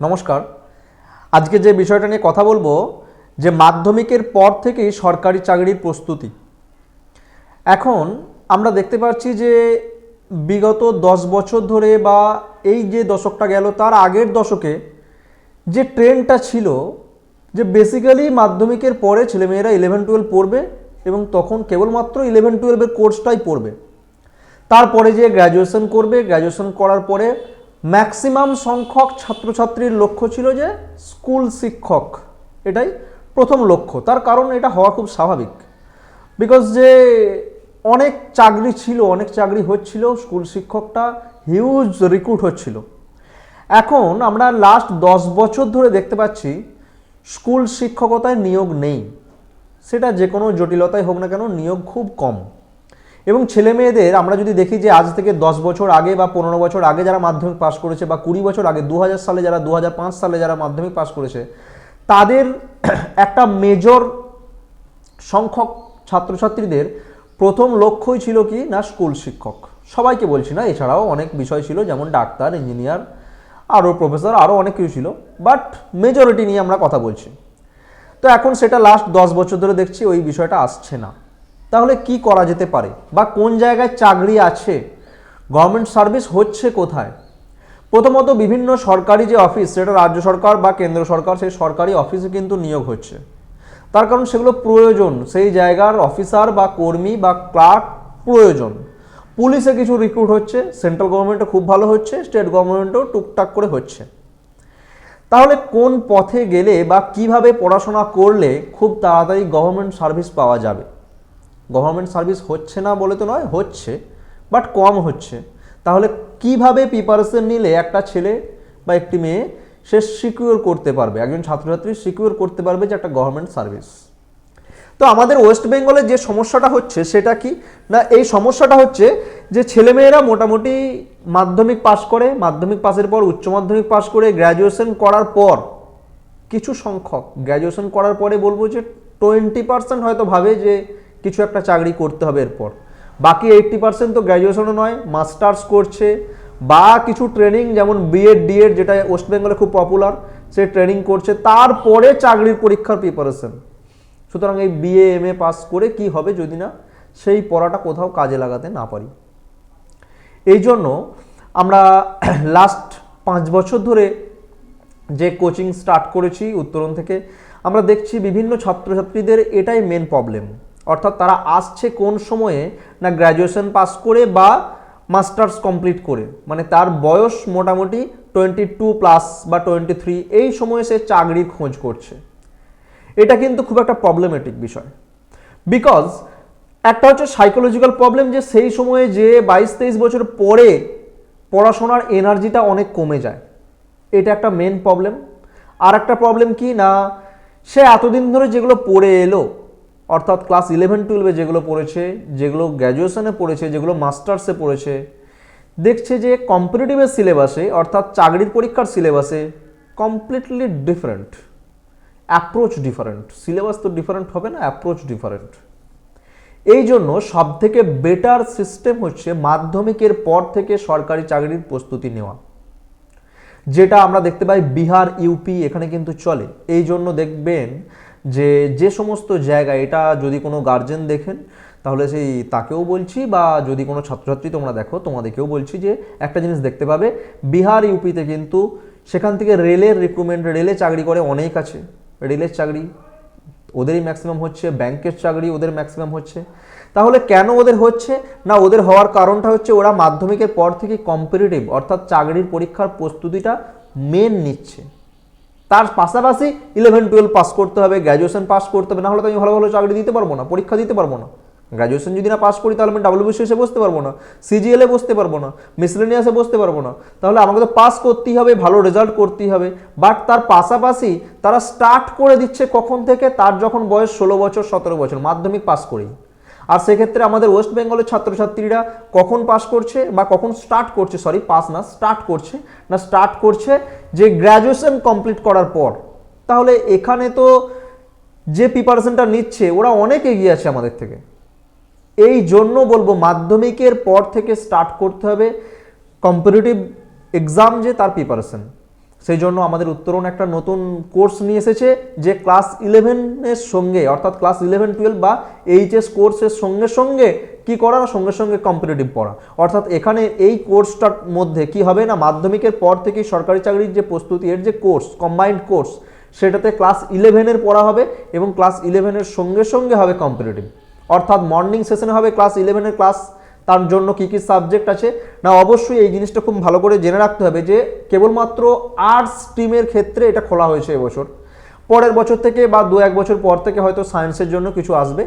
নমস্কার। আজকে যে বিষয়টা নিয়ে কথা বলব, যে মাধ্যমিকের পর থেকেই সরকারি চাকরির প্রস্তুতি। এখন আমরা দেখতে পাচ্ছি যে বিগত দশ বছর ধরে বা এই যে দশকটা গেল, তার আগের দশকে যে ট্রেন্ডটা ছিল, যে বেসিক্যালি মাধ্যমিকের পরে ছেলেমেয়েরা ইলেভেন টুয়েলভ পড়বে এবং তখন কেবলমাত্র ইলেভেন টুয়েলভের কোর্সটাই পড়বে। তারপরে যে গ্র্যাজুয়েশন করবে গ্র্যাজুয়েশন করার পরে ম্যাক্সিমাম সংখ্যক ছাত্রছাত্রীর লক্ষ্য ছিল যে স্কুল শিক্ষক, এটাই প্রথম লক্ষ্য। তার কারণ এটা হওয়া খুব স্বাভাবিক। বিকজ যে অনেক চাকরি ছিল, অনেক চাকরি হচ্ছিল, স্কুল শিক্ষকটা হিউজ রিক্রুট হচ্ছিল। এখন আমরা লাস্ট দশ বছর ধরে দেখতে পাচ্ছি স্কুল শিক্ষকতায় নিয়োগ নেই। সেটা যে কোনো জটিলতায় হোক না কেন, নিয়োগ খুব কম। এবং ছেলে মেয়েদের আমরা যদি দেখি যে আজ থেকে দশ বছর আগে বা পনেরো বছর আগে যারা মাধ্যমিক পাস করেছে বা কুড়ি বছর আগে দু হাজার সালে যারা দু হাজার পাঁচ সালে যারা মাধ্যমিক পাস করেছে, তাদের একটা মেজর সংখ্যক ছাত্রছাত্রীদের প্রথম লক্ষ্যই ছিল কি না স্কুল শিক্ষক। সবাইকে বলছি না, এছাড়াও অনেক বিষয় ছিল, যেমন ডাক্তার ইঞ্জিনিয়ার আরও প্রফেসর আরও অনেক কিছু ছিল বাট মেজরিটি নিয়ে আমরা কথা বলছি। তো এখন সেটা লাস্ট দশ বছর ধরে দেখছি, ওই বিষয়টা আসছে না। তাহলে কি করা যেতে পারে? বা কোন জায়গায় চাকরি আছে? গভর্নমেন্ট সার্ভিস হচ্ছে কোথায়? প্রথমত বিভিন্ন সরকারি যে অফিস সেটা রাজ্য সরকার বা কেন্দ্র সরকার, সেই সরকারি অফিসে কিন্তু নিয়োগ হচ্ছে। তার কারণ সেগুলো প্রয়োজন। সেই জায়গার অফিসার বা কর্মী বা ক্লার্ক প্রয়োজন। পুলিশে কিছু রিক্রুট হচ্ছে সেন্ট্রাল গভর্নমেন্টও খুব ভালো হচ্ছে স্টেট গভর্নমেন্টও টুকটাক করে হচ্ছে। তাহলে কোন পথে গেলে বা কীভাবে পড়াশোনা করলে খুব তাড়াতাড়ি গভর্নমেন্ট সার্ভিস পাওয়া যাবে? গভর্নমেন্ট সার্ভিস হচ্ছে না বলে তো নয়, হচ্ছে বাট কম হচ্ছে। তাহলে কীভাবে প্রিপারেশন নিলে একটা ছেলে বা একটি মেয়ে সে সিকিউর করতে পারবে? একজন ছাত্রছাত্রী সিকিউর করতে পারবে যে একটা গভর্নমেন্ট সার্ভিস। তো আমাদের ওয়েস্ট বেঙ্গলে যে সমস্যাটা হচ্ছে সেটা কি? না, এই সমস্যাটা হচ্ছে যে ছেলেমেয়েরা মোটামুটি মাধ্যমিক পাশ করে, মাধ্যমিক পাশের পর উচ্চ মাধ্যমিক পাশ করে গ্র্যাজুয়েশন করার পর, কিছু সংখ্যক গ্র্যাজুয়েশন করার পরে বলব যে টোয়েন্টি পার্সেন্ট হয়তো ভাবে যে কিছু একটা চাকরি করতে হবে এরপর। বাকি এইট্টি পার্সেন্ট তো গ্র্যাজুয়েশনও নয় মাস্টার্স করছে, বা কিছু ট্রেনিং যেমন বিএড ডিএড যেটা ওয়েস্ট বেঙ্গলে খুব পপুলার সে ট্রেনিং করছে, তারপরে চাকরির পরীক্ষার প্রিপারেশন সুতরাং এই বিএ এম এ পাস করে কি হবে যদি না, সেই পড়াটা কোথাও কাজে লাগাতে না পারি। এই জন্য আমরা লাস্ট পাঁচ বছর ধরে যে কোচিং স্টার্ট করেছি উত্তরণ থেকে, আমরা দেখছি বিভিন্ন ছাত্রছাত্রীদের এটাই মেন প্রবলেম অর্থাৎ তারা আসছে কোন সময়ে? না গ্র্যাজুয়েশন পাস করে বা মাস্টার্স কমপ্লিট করে? মানে তার বয়স মোটামুটি টোয়েন্টি টু প্লাস বা টোয়েন্টি থ্রি এই সময়ে সে চাকরির খোঁজ করছে। এটা কিন্তু খুব একটা প্রবলেমেটিক বিষয়। বিকজ একটা হচ্ছে সাইকোলজিক্যাল প্রবলেম যে সেই সময়ে যে বাইশ তেইশ বছর পরে পড়াশোনার এনার্জিটা অনেক কমে যায়। এটা একটা মেন প্রবলেম আর একটা প্রবলেম কি? না, সে এতদিন ধরে যেগুলো পড়ে এলো অর্থাৎ ক্লাস ইলেভেন টুয়েলভে যেগুলো পড়েছে, যেগুলো গ্র্যাজুয়েশনে পড়েছে, যেগুলো মাস্টার্সে পড়েছে, দেখছে যে কম্পিটিটিভের সিলেবাসে অর্থাৎ চাকরির পরীক্ষার সিলেবাসে completely different approach different syllabus তো ডিফারেন্ট হবে না অ্যাপ্রোচ ডিফারেন্ট এই জন্য সব থেকে বেটার সিস্টেম হচ্ছে মাধ্যমিকের পর থেকে সরকারি চাকরির প্রস্তুতি নেওয়া, যেটা আমরা দেখতে পাই বিহার ইউপি এখানে কিন্তু চলে। এই জন্য দেখবেন যে যে সমস্ত জায়গা এটা যদি কোনো গার্জেন দেখেন, তাহলে সেই তাকেও বলছি বা যদি কোনো ছাত্রছাত্রী তোমরা দেখো, তোমাদেরকেও বলছি যে একটা জিনিস দেখতে পাবে। বিহার ইউপিতে কিন্তু সেখান থেকে রেলের রিক্রুটমেন্ট রেলে চাকরি করে অনেক আছে। রেলের চাকরি ওদেরই ম্যাক্সিমাম হচ্ছে ব্যাংকের চাকরি ওদের ম্যাক্সিমাম হচ্ছে। তাহলে কেন ওদের হচ্ছে? না, ওদের হওয়ার কারণটা হচ্ছে ওরা মাধ্যমিকের পর থেকে কম্পিটিটিভ অর্থাৎ চাকরির পরীক্ষার প্রস্তুতিটা মেন নিচ্ছে। তার পাশাপাশি ইলেভেন টুয়েলভ পাস করতে হবে গ্র্যাজুয়েশন পাস করতে হবে না হলে তো আমি ভালো ভালো চাকরি দিতে পারব না, পরীক্ষা দিতে পারব না। গ্র্যাজুয়েশন যদি না পাস করি, তাহলে আমি ডাব্লিউবিসিএসে বসতে পারব না সিজিএলে বসতে পারব না মিসলেনিয়াসে বসতে পারব না। তাহলে আমাকে তো পাস করতেই হবে, ভালো রেজাল্ট করতেই হবে। বাট তার পাশাপাশি তারা স্টার্ট করে দিচ্ছে কখন থেকে? তার যখন বয়স ষোলো বছর, সতেরো বছর, মাধ্যমিক পাস করেই। আর সেক্ষেত্রে আমাদের ওয়েস্ট বেঙ্গলের ছাত্রছাত্রীরা কখন পাস করছে বা কখন স্টার্ট করছে? সরি পাস না স্টার্ট করছে। না স্টার্ট করছে যে গ্র্যাজুয়েশন কমপ্লিট করার পর। তাহলে এখানে তো যে প্রিপারেশনটা নিচ্ছে, ওরা অনেক এগিয়ে আছে আমাদের থেকে। এই জন্য বলব মাধ্যমিকের পর থেকে স্টার্ট করতে হবে। কম্পিটিটিভ এক্সাম যে তার প্রিপারেশন সেই জন্য আমাদের উত্তরণ একটা নতুন কোর্স নিয়ে এসেছে যে ক্লাস ইলেভেনের সঙ্গে, অর্থাৎ ক্লাস ইলেভেন, টুয়েলভ বা এইচএস কোর্সের সঙ্গে সঙ্গে কি করা না, সঙ্গে সঙ্গে কম্পিটিটিভ পড়া। অর্থাৎ এখানে এই কোর্সটার মধ্যে কি হবে না, মাধ্যমিকের পর থেকেই সরকারি চাকরির যে প্রস্তুতি এর যে কোর্স কম্বাইন্ড কোর্স সেটাতে ক্লাস ইলেভেনের পড়া হবে এবং ক্লাস ইলেভেনের সঙ্গে সঙ্গে হবে কম্পিটিটিভ অর্থাৎ মর্নিং সেশনে হবে, ক্লাস ইলেভেনের ক্লাস তার জন্য কি কি সাবজেক্ট আছে? না, অবশ্যই এই জিনিসটা খুব ভালো করে জেনে রাখতে হবে যে কেবলমাত্র আর্টস স্ট্রিমের ক্ষেত্রে এটা খোলা হয়েছে এবছর। পরের বছর থেকে বা দু এক বছর পর থেকে হয়তো সায়েন্সের জন্য কিছু আসবে।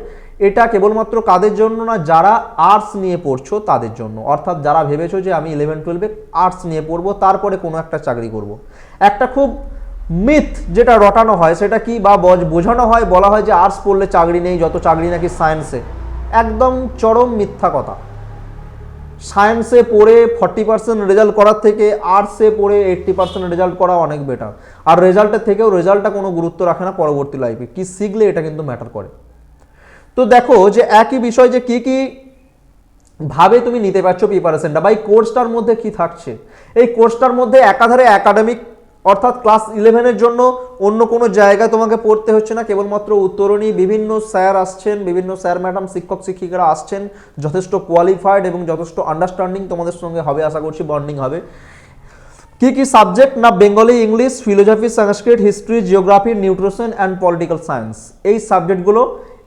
এটা কেবলমাত্র কাদের জন্য না, যারা আর্টস নিয়ে পড়ছো তাদের জন্য। অর্থাৎ যারা ভেবেছো যে আমি ইলেভেন টুয়েলভে আর্টস নিয়ে পড়ব, তারপরে কোনো একটা চাকরি করব। একটা খুব মিথ যেটা রটানো হয়, সেটা কি বা বোঝানো হয়, বলা হয় যে আর্টস পড়লে চাকরি নেই, যত চাকরি নাকি সায়েন্সে একদম চরম মিথ্যা কথা। সায়েন্সে পড়ে ফর্টি পার্সেন্ট রেজাল্ট করার থেকে আর্টসে পড়ে এইট্টি পার্সেন্ট রেজাল্ট করা অনেক বেটার। আর রেজাল্টের থেকেও রেজাল্টটা কোনো গুরুত্ব রাখে না পরবর্তী লাইফে। কি শিখলে এটা কিন্তু ম্যাটার করে। তো দেখো যে একই বিষয় যে কি কি ভাবে তুমি নিতে পারছ প্রিপারেশনটা বা এই কোর্সটার মধ্যে কি থাকছে? এই কোর্সটার মধ্যে একাধারে একাডেমিক অর্থাৎ ক্লাস ইলেভেনের জন্য অন্য কোনো জায়গায় তোমাকে পড়তে হচ্ছে না। কেবলমাত্র উত্তরণী বিভিন্ন স্যার আসছেন, বিভিন্ন স্যার, ম্যাডাম, শিক্ষক, শিক্ষিকারা আসছেন। যথেষ্ট কোয়ালিফাইড এবং যথেষ্ট আন্ডারস্ট্যান্ডিং তোমাদের সঙ্গে হবে, আশা করছি বন্ডিং হবে। কি কি সাবজেক্ট না Bengali English philosophy Sanskrit history geography nutrition and political science এই সাবজেক্টগুলো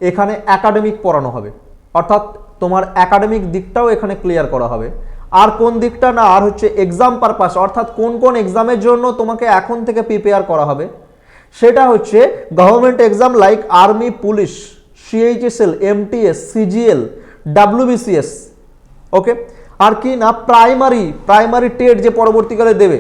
এখানে একাডেমিক পড়ানো হবে। অর্থাৎ তোমার একাডেমিক দিকটাও এখানে ক্লিয়ার করা হবে। আর কোন দিকটা না, আর হচ্ছে এক্সাম পারপাস অর্থাৎ কোন কোন এক্সামের জন্য তোমাকে এখন থেকে প্রিপেয়ার করা হবে, সেটা হচ্ছে government exam like army police CHSL MTS CGL WBCS okay আর কি না প্রাইমারি প্রাইমারি টেট যে পরবর্তীকালে দেবে,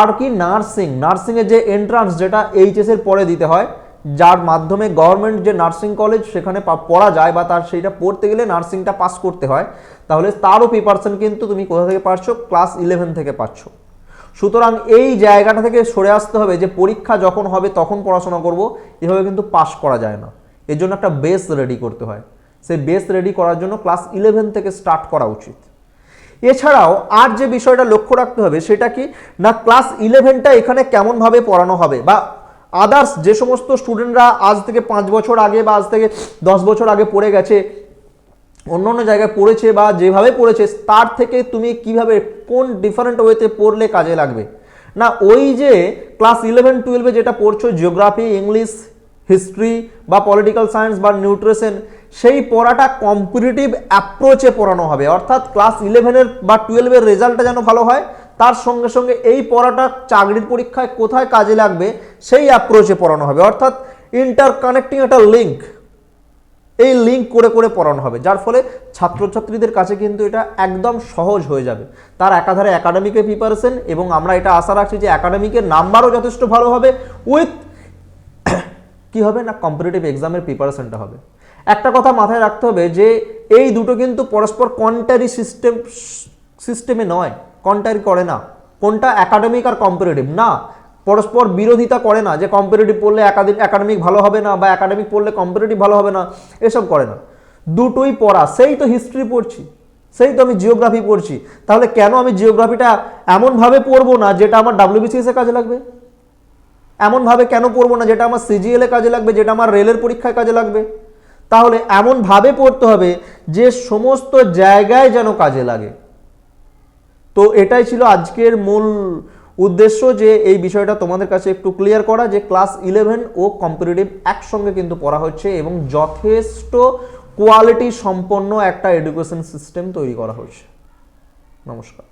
আর কি নার্সিং নার্সিংয়ের যে এন্ট্রান্স যেটা এইচএসের পরে দিতে হয় যার মাধ্যমে গভর্নমেন্ট যে নার্সিং কলেজ সেখানে পড়া যায় বা তার সেইটা পড়তে গেলে নার্সিংটা পাস করতে হয়, তাহলে তারও প্রিপারেশন কিন্তু তুমি কোথা থেকে পাচ্ছ? ক্লাস ইলেভেন থেকে পাচ্ছ। সুতরাং এই জায়গাটা থেকে সরে আসতে হবে যে পরীক্ষা যখন হবে তখন পড়াশোনা করব, এভাবে কিন্তু পাস করা যায় না। এর জন্য একটা বেস রেডি করতে হয়। সেই বেস রেডি করার জন্য ক্লাস ইলেভেন থেকে স্টার্ট করা উচিত। এছাড়াও আর যে বিষয়টা লক্ষ্য রাখতে হবে সেটা কি? না ক্লাস ইলেভেনটা এখানে কেমনভাবে পড়ানো হবে বা আদার্স যে সমস্ত স্টুডেন্টরা আজ থেকে পাঁচ বছর আগে বা আজ থেকে দশ বছর আগে পড়ে গেছে, অন্য অন্য জায়গায় পড়েছে বা যেভাবে পড়েছে, তার থেকে তুমি কীভাবে, কোন ডিফারেন্ট ওয়েতে পড়লে কাজে লাগবে? না, ওই যে ক্লাস ইলেভেন টুয়েলভে যেটা পড়ছো জিওগ্রাফি ইংলিশ হিস্ট্রি বা পলিটিক্যাল সায়েন্স বা নিউট্রিশন সেই পড়াটা কম্পিটিটিভ অ্যাপ্রোচে পড়ানো হবে। অর্থাৎ ক্লাস ইলেভেনের বা টুয়েলভের রেজাল্টটা যেন ভালো হয় তার সঙ্গে সঙ্গে এই পড়াটা চাকরির পরীক্ষায় কোথায় কাজে লাগবে সেই অ্যাপ্রোচে পড়ানো হবে। অর্থাৎ ইন্টার কানেক্টিং একটা লিঙ্ক এই লিঙ্ক করে করে পড়ানো হবে, যার ফলে ছাত্রছাত্রীদের কাছে কিন্তু এটা একদম সহজ হয়ে যাবে। তার একাধারে একাডেমিকের প্রিপারেশন এবং আমরা এটা আশা রাখছি যে একাডেমিকের নাম্বারও যথেষ্ট ভালো হবে উইথ কি হবে না কম্পিটিটিভ এক্সামের প্রিপারেশনটা হবে। একটা কথা মাথায় রাখতে হবে যে এই দুটো কিন্তু পরস্পর কন্টারি সিস্টেম সিস্টেমে নয়। কন্টারি করে না। কোনটা একাডেমিক আর কম্পিটিটিভ না, পরস্পর বিরোধিতা করে না যে কম্পিটিটিভ পড়লে একাডেমিক একাডেমিক ভালো হবে না বা একাডেমিক পড়লে কম্পিটিটিভ ভালো হবে না, এসব করে না। দুটোই পড়া, সেই তো হিস্ট্রি পড়ছি, সেই তো আমি জিওগ্রাফি পড়ছি। তাহলে কেন আমি জিওগ্রাফিটা এমনভাবে পড়ব না যেটা আমার ডাব্লিউবিসিএস কাজে লাগবে? এমনভাবে কেন পড়ব না যেটা আমার সিজিএলে কাজে লাগবে, যেটা আমার রেলের পরীক্ষায় কাজে লাগবে? তাহলে এমনভাবে পড়তে হবে যে সমস্ত জায়গায় যেন কাজে লাগে। তো এটাই ছিল আজকের মূল উদ্দেশ্য যে এই বিষয়টা তোমাদের কাছে একটু ক্লিয়ার করা যে ক্লাস ইলেভেন ও কম্পিটিটিভ একসঙ্গে কিন্তু পড়া হচ্ছে এবং যথেষ্ট কোয়ালিটি সম্পন্ন একটা এডুকেশন সিস্টেম তৈরি করা হয়েছে নমস্কার।